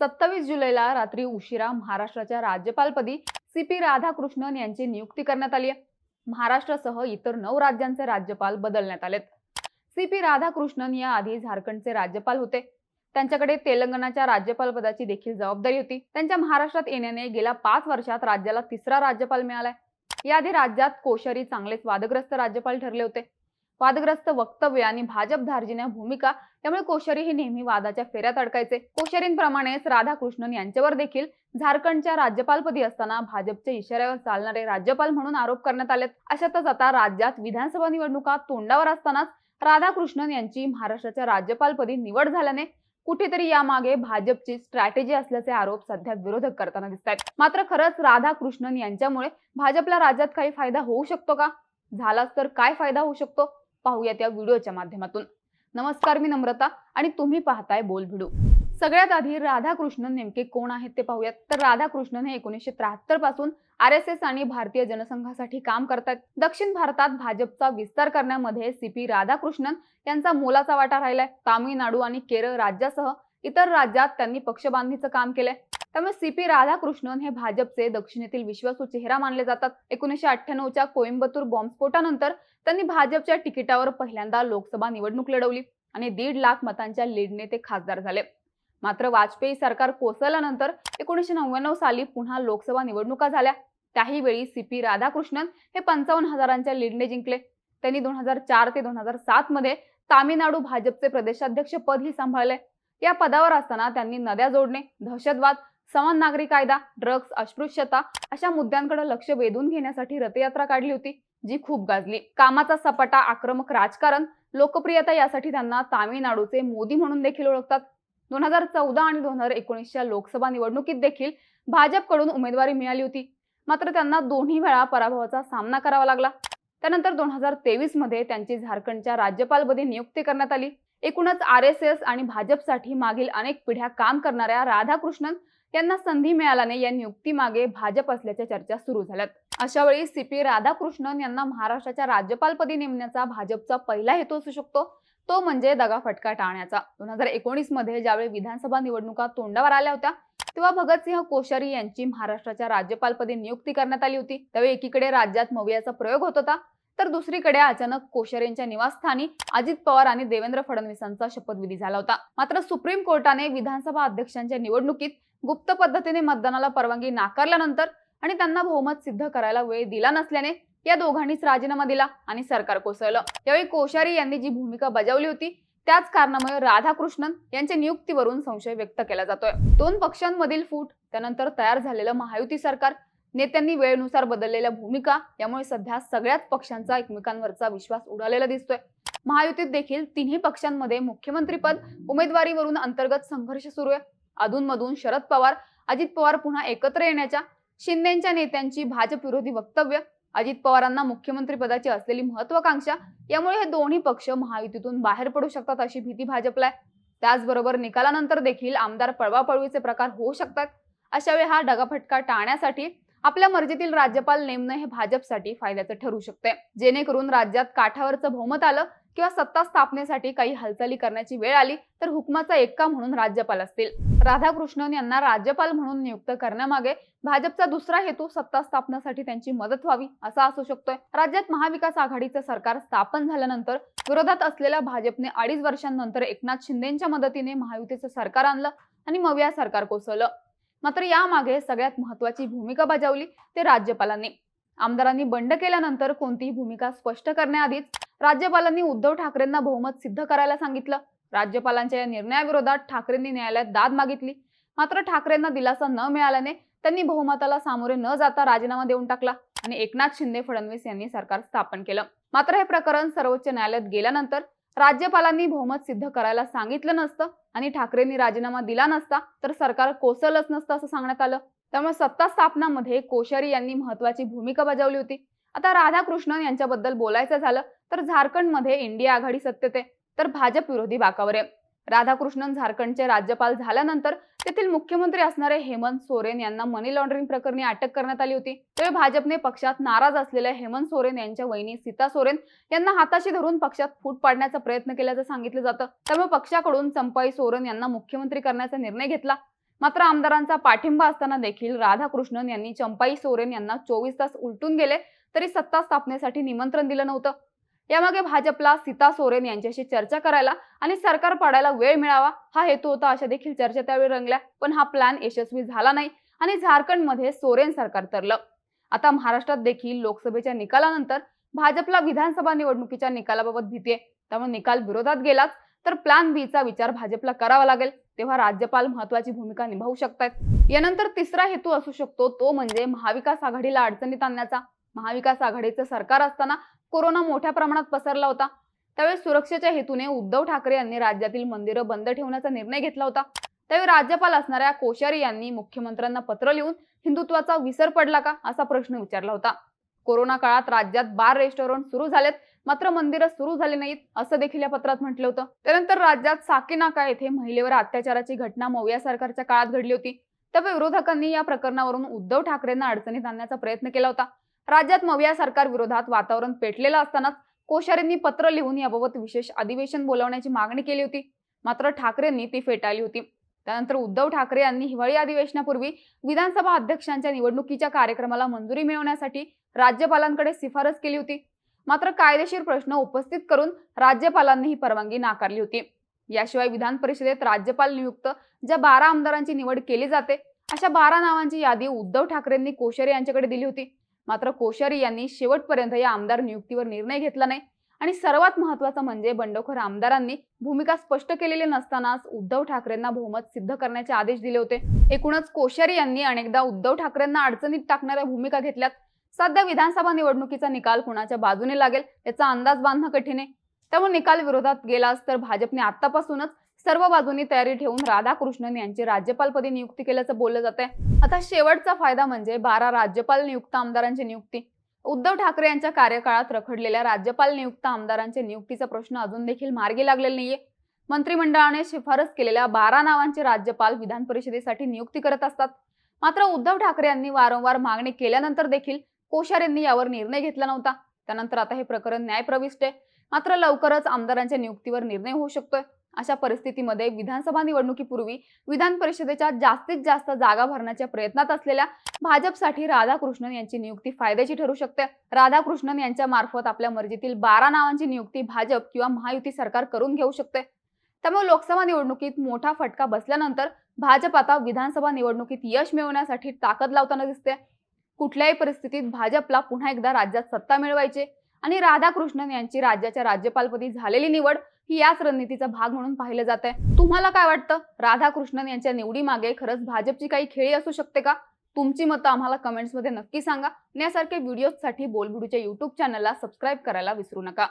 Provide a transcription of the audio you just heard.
सत्तावीस जुलैला रात्री उशिरा महाराष्ट्राच्या राज्यपालपदी सी पी राधाकृष्णन यांची नियुक्ती करण्यात आली आहे. महाराष्ट्रासह इतर नऊ राज्यांचे राज्यपाल बदलण्यात आलेत. सी पी राधाकृष्णन या आधी झारखंडचे राज्यपाल होते. त्यांच्याकडे तेलंगणाच्या राज्यपालपदाची देखील जबाबदारी होती. त्यांच्या महाराष्ट्रात येण्याने गेल्या पाच वर्षात राज्याला तिसरा राज्यपाल मिळालाय. याआधी राज्यात कोश्यारी चांगलेच वादग्रस्त राज्यपाल ठरले होते. वादग्रस्त वक्तव्य आणि भाजप धार्जिण्या भूमिका त्यामुळे कोश्यारी हे नेहमी वादाच्या फेऱ्यात अडकायचे कोश्यारींप्रमाणेच राधाकृष्णन यांच्यावर देखील झारखंडच्या राज्यपालपदी असताना भाजपच्या इशाऱ्यावर चालणारे राज्यपाल म्हणून आरोप करण्यात आलेत. अशातच आता राज्यात विधानसभा निवडणुका तोंडावर असतानाच राधाकृष्णन यांची महाराष्ट्राच्या राज्यपालपदी निवड झाल्याने कुठेतरी यामागे भाजपची स्ट्रॅटेजी असल्याचे आरोप सध्या विरोधक करताना दिसत आहेत मात्र खरंच राधाकृष्णन यांच्यामुळे भाजपला राज्यात काही फायदा होऊ शकतो का? झालाच तर काय फायदा होऊ शकतो? पाहूयात या व्हिडिओच्या माध्यमातून. नमस्कार मी नम्रता आणि तुम्ही पाहताय बोल भिडू. सगळ्यात आधी राधाकृष्णन नेमके कोण आहेत ते पाहूयात. तर राधाकृष्णन हे एकोणीसशे त्र्याहत्तरपासून आर एस एस आणि भारतीय जनसंघासाठी काम करतात दक्षिण भारतात भाजपचा विस्तार करण्यामध्ये सी पी राधाकृष्णन यांचा मोलाचा वाटा राहिलाय. तामिळनाडू आणि केरळ राज्यासह इतर राज्यात त्यांनी पक्षबांधणीचं काम केलंय. त्यामुळे सी पी राधाकृष्णन हे भाजपचे दक्षिणेतील विश्वासू चेहरा मानले जातात. एकोणीसशे अठ्ठ्याण्णवच्या कोइंबतूर बॉम्बस्फोटानंतर त्यांनी भाजपच्या तिकिटावर पहिल्यांदा लोकसभा निवडणूक लढवली आणि दीड लाख मतांच्या लीडने ते खासदार झाले. मात्र वाजपेयी सरकार कोसळल्यानंतर एकोणीसशे नव्याण्णव साली पुन्हा लोकसभा निवडणुका झाल्या. त्याही वेळी सी पी राधाकृष्णन हे पंचावन्न हजारांच्या लीडने जिंकले. त्यांनी दोन हजार चार ते दोन हजार सात मध्ये तामिळनाडू भाजपचे प्रदेशाध्यक्ष पदही सांभाळले. या पदावर असताना त्यांनी नद्या जोडणे दहशतवाद समान नागरी कायदा ड्रग्ज अस्पृश्यता अशा मुद्द्यांकडे लक्ष वेधून घेण्यासाठी रथयात्रा काढली होती जी खूप गाजली. कामाचा सपाटा आक्रमक राजकारण लोकप्रियता यासाठी त्यांना तामिळनाडूचे मोदी म्हणून देखील ओळखतात. दोन हजार चौदा आणि दोन हजार एकोणीसच्या लोकसभा निवडणुकीत देखील भाजपकडून उमेदवारी मिळाली होती. मात्र त्यांना दोन्ही वेळा पराभवाचा सामना करावा लागला. त्यानंतर दोन हजार तेवीसमध्ये त्यांची झारखंडच्या राज्यपालपदी नियुक्ती करण्यात आली. एकूणच आर एस एस आणि भाजपसाठी मागील अनेक पिढ्या काम करणाऱ्या राधाकृष्णन यांना संधी मिळाल्याने या नियुक्तीमागे भाजप असल्याच्या चर्चा सुरू झाल्यात. अशा वेळी सी पी राधाकृष्णन यांना महाराष्ट्राच्या राज्यपालपदी नेमण्याचा भाजपचा पहिला हेतू असू शकतो तो म्हणजे दगाफटका टाळण्याचा. दोन हजार एकोणीसमध्ये ज्यावेळी विधानसभा निवडणुका तोंडावर आल्या होत्या तेव्हा भगतसिंह कोश्यारी यांची महाराष्ट्राच्या राज्यपालपदी नियुक्ती करण्यात आली होती. त्यावेळी एकीकडे राज्यात मवियाचा प्रयोग होत होता तर दुसरीकडे अचानक कोश्यारींच्या निवासस्थानी अजित पवार आणि देवेंद्र फडणवीसांचा शपथविधी झाला होता. मात्र सुप्रीम कोर्टाने विधानसभा अध्यक्षांच्या निवडणुकीत गुप्त पद्धतीने मतदानाला परवानगी नाकारल्यानंतर आणि त्यांना बहुमत सिद्ध करायला वेळ दिला नसल्याने या दोघांनीच राजीनामा दिला आणि सरकार कोसळलं. यावेळी कोश्यारी यांनी जी भूमिका बजावली होती त्याच कारणामुळे राधाकृष्णन यांच्या नियुक्तीवरून संशय व्यक्त केला जातोय. दोन पक्षांमधील फूट त्यानंतर तयार झालेलं महायुती सरकार नेत्यांनी वेळेनुसार बदललेल्या भूमिका यामुळे सध्या सगळ्याच पक्षांचा एकमेकांवरचा विश्वास उडालेला दिसतोय. महायुतीत देखील तिन्ही पक्षांमध्ये मुख्यमंत्रीपद उमेदवारीवरून अंतर्गत संघर्ष सुरू आहे. अधूनमधून शरद पवार अजित पवार पुन्हा एकत्र येण्याच्या शिंदेच्या नेत्यांची भाजप विरोधी वक्तव्य अजित पवारांना मुख्यमंत्री पदाची असलेली महत्वाकांक्षा यामुळे हे दोन्ही पक्ष महायुतीतून बाहेर पडू शकतात अशी भीती भाजपला आहे. त्याचबरोबर निकालानंतर देखील आमदार पळवापळवीचे प्रकार होऊ शकतात. अशा वेळी हा डगाफटका टाळण्यासाठी आपल्या मर्जीतील राज्यपाल नेमणं हे भाजपसाठी फायद्याचं ठरू शकते जेणेकरून राज्यात काठावरचं बहुमत आलं किंवा सत्ता स्थापनेसाठी काही हालचाली करण्याची वेळ आली तर हुकमाचा एक्का म्हणून राज्यपाल असतील. राधाकृष्णन यांना राज्यपाल म्हणून नियुक्त करण्यामागे भाजपचा दुसरा हेतू सत्ता स्थापनेसाठी त्यांची मदत व्हावी असा असू शकतोय. राज्यात महाविकास आघाडीचं सरकार स्थापन झाल्यानंतर विरोधात असलेल्या भाजपने अडीच वर्षांनंतर एकनाथ शिंदेच्या मदतीने महायुतीचं सरकार आणलं आणि मविया सरकार कोसळलं. मात्र यामागे सगळ्यात महत्वाची भूमिका बजावली ते राज्यपालांनी. आमदारांनी बंड केल्यानंतर कोणतीही भूमिका स्पष्ट करण्याआधीच राज्यपालांनी उद्धव ठाकरेंना बहुमत सिद्ध करायला सांगितलं. राज्यपालांच्या या निर्णयाविरोधात ठाकरेंनी न्यायालयात दाद मागितली. मात्र ठाकरेंना दिलासा न मिळाल्याने त्यांनी बहुमताला सामोरे न जाता राजीनामा देऊन टाकला आणि एकनाथ शिंदे फडणवीस यांनी सरकार स्थापन केलं. मात्र हे प्रकरण सर्वोच्च न्यायालयात गेल्यानंतर राज्यपालांनी बहुमत सिद्ध करायला सांगितलं नसतं आणि ठाकरेंनी राजीनामा दिला नसता तर सरकार कोसलच नसतं असं सांगण्यात आलं. त्यामुळे सत्ता स्थापनामध्ये कोश्यारी यांनी महत्वाची भूमिका बजावली होती. आता राधाकृष्णन यांच्याबद्दल बोलायचं झालं तर झारखंडमध्ये इंडिया आघाडी सत्तेत आहे तर भाजप विरोधी बाकावर आहे. राधाकृष्णन झारखंडचे राज्यपाल झाल्यानंतर तेथील मुख्यमंत्री असणारे हेमंत सोरेन यांना मनी लॉन्ड्रिंग प्रकरणी अटक करण्यात आली होती. त्यावेळी भाजपने पक्षात नाराज असलेल्या हेमंत सोरेन यांच्या वहिनी सीता सोरेन यांना हाताशी धरून पक्षात फूट पाडण्याचा प्रयत्न केल्याचं सांगितलं जातं. त्यामुळे पक्षाकडून चंपाई सोरेन यांना मुख्यमंत्री करण्याचा निर्णय घेतला. मात्र आमदारांचा पाठिंबा असताना देखील राधाकृष्णन यांनी चंपाई सोरेन यांना चोवीस तास उलटून गेले. तरी सत्ता स्थापनेसाठी निमंत्रण दिलं नव्हतं. यामागे भाजपला सीता सोरेन यांच्याशी चर्चा करायला आणि सरकार पाडायला वेळ मिळावा हा हेतू होता अशा देखील चर्चा त्यावेळी रंगल्या. पण हा प्लॅन यशस्वी झाला नाही आणि झारखंडमध्ये सोरेन सरकार तरलं. आता महाराष्ट्रात देखील लोकसभेच्या निकालानंतर भाजपला विधानसभा निवडणुकीच्या निकालाबाबत भीती आहे. त्यामुळे निकाल विरोधात गेलाच तर प्लॅन बी चा विचार भाजपला करावा लागेल. तेव्हा राज्यपाल महत्वाची भूमिका निभावू शकतात यानंतर तिसरा हेतू असू शकतो तो म्हणजे महाविकास आघाडीला अडचणीत आणण्याचा. महाविकास आघाडीचं सरकार असताना कोरोना मोठ्या प्रमाणात पसरला होता. त्यावेळी सुरक्षेच्या हेतूने उद्धव ठाकरे यांनी राज्यातील मंदिरं बंद ठेवण्याचा निर्णय घेतला होता. त्यावेळी राज्यपाल असणाऱ्या कोश्यारी यांनी मुख्यमंत्र्यांना पत्र लिहून हिंदुत्वाचा विसर पडला का असा प्रश्न विचारला होता. कोरोना काळात राज्यात बार रेस्टॉरंट सुरू झालेत मात्र मंदिरं सुरू झाली नाहीत असं देखील या पत्रात म्हटलं होतं. त्यानंतर राज्यात साकीनाका येथे महिलेवर अत्याचाराची घटना मोव्या सरकारच्या काळात घडली होती. त्यावेळी विरोधकांनी या प्रकरणावरून उद्धव ठाकरेंना अडचणीत आणण्याचा प्रयत्न केला होता. राज्यात मविया सरकार विरोधात वातावरण पेटलेलं असतानाच कोश्यारींनी पत्र लिहून याबाबत विशेष अधिवेशन बोलावण्याची मागणी केली होती. मात्र ठाकरेंनी ती फेटाळली होती. त्यानंतर उद्धव ठाकरे यांनी हिवाळी अधिवेशनापूर्वी विधानसभा अध्यक्षांच्या निवडणुकीच्या कार्यक्रमाला मंजुरी मिळवण्यासाठी राज्यपालांकडे शिफारस केली होती. मात्र कायदेशीर प्रश्न उपस्थित करून राज्यपालांनी ही परवानगी नाकारली होती. याशिवाय विधान परिषदेत राज्यपाल नियुक्त ज्या बारा आमदारांची निवड केली जाते अशा बारा नावांची यादी उद्धव ठाकरेंनी कोश्यारी यांच्याकडे दिली होती. मात्र कोश्यारी यांनी शेवटपर्यंत या आमदार नियुक्तीवर निर्णय घेतला नाही. आणि सर्वात महत्वाचं म्हणजे बंडखोर आमदारांनी भूमिका स्पष्ट केलेली नसतानाच उद्धव ठाकरेंना बहुमत सिद्ध करण्याचे आदेश दिले होते. एकूणच कोश्यारी यांनी अनेकदा उद्धव ठाकरेंना अडचणीत टाकणाऱ्या भूमिका घेतल्यात. सध्या विधानसभा निवडणुकीचा निकाल कुणाच्या बाजूने लागेल याचा अंदाज बांधणं कठीण आहे. त्यामुळे निकाल विरोधात गेलास तर भाजपने आतापासूनच सर्व बाजूंनी तयारी ठेवून राधाकृष्णन यांची राज्यपालपदी नियुक्ती केल्याचं बोललं जात आहे आता शेवटचा फायदा म्हणजे बारा राज्यपाल नियुक्त आमदारांची नियुक्ती. उद्धव ठाकरे यांच्या कार्यकाळात रखडलेल्या राज्यपाल नियुक्त आमदारांच्या नियुक्तीचा प्रश्न अजून देखील मार्गी लागलेला नाहीये. मंत्रिमंडळाने शिफारस केलेल्या बारा नावांचे राज्यपाल विधान परिषदेसाठी नियुक्ती करत असतात. मात्र उद्धव ठाकरे यांनी वारंवार मागणी केल्यानंतर देखील कोश्यार यांनी यावर निर्णय घेतला नव्हता. त्यानंतर आता हे प्रकरण न्यायप्रविष्ट आहे. मात्र लवकरच आमदारांच्या नियुक्तीवर निर्णय होऊ शकतोय. अशा परिस्थितीमध्ये विधानसभा निवडणुकीपूर्वी विधान परिषदेच्या जास्तीत जास्त जागा भरण्याच्या प्रयत्नात असलेल्या भाजपसाठी राधाकृष्णन यांची नियुक्ती फायद्याची ठरू शकते. राधाकृष्णन यांच्या मार्फत आपल्या मर्जीतील बारा नावांची नियुक्ती भाजप किंवा महायुती सरकार करून घेऊ शकते. त्यामुळे लोकसभा निवडणुकीत मोठा फटका बसल्यानंतर भाजप आता विधानसभा निवडणुकीत यश मिळवण्यासाठी ताकद लावताना दिसते. कुठल्याही परिस्थितीत भाजपला पुन्हा एकदा राज्यात सत्ता मिळवायची आणि राधाकृष्णन यांची राज्याच्या राज्यपालपदी झालेली निवड ही याच रणनीतीचा भाग म्हणून पाहिलं जात आहे तुम्हाला काय वाटतं? राधाकृष्णन यांच्या निवडीमागे खरंच भाजपची काही खेळी असू शकते का? तुमची मतं आम्हाला कमेंट्समध्ये नक्की सांगा. आणि यासारख्या व्हिडिओजसाठी युट्यूब चॅनलला सबस्क्राईब करायला विसरू नका.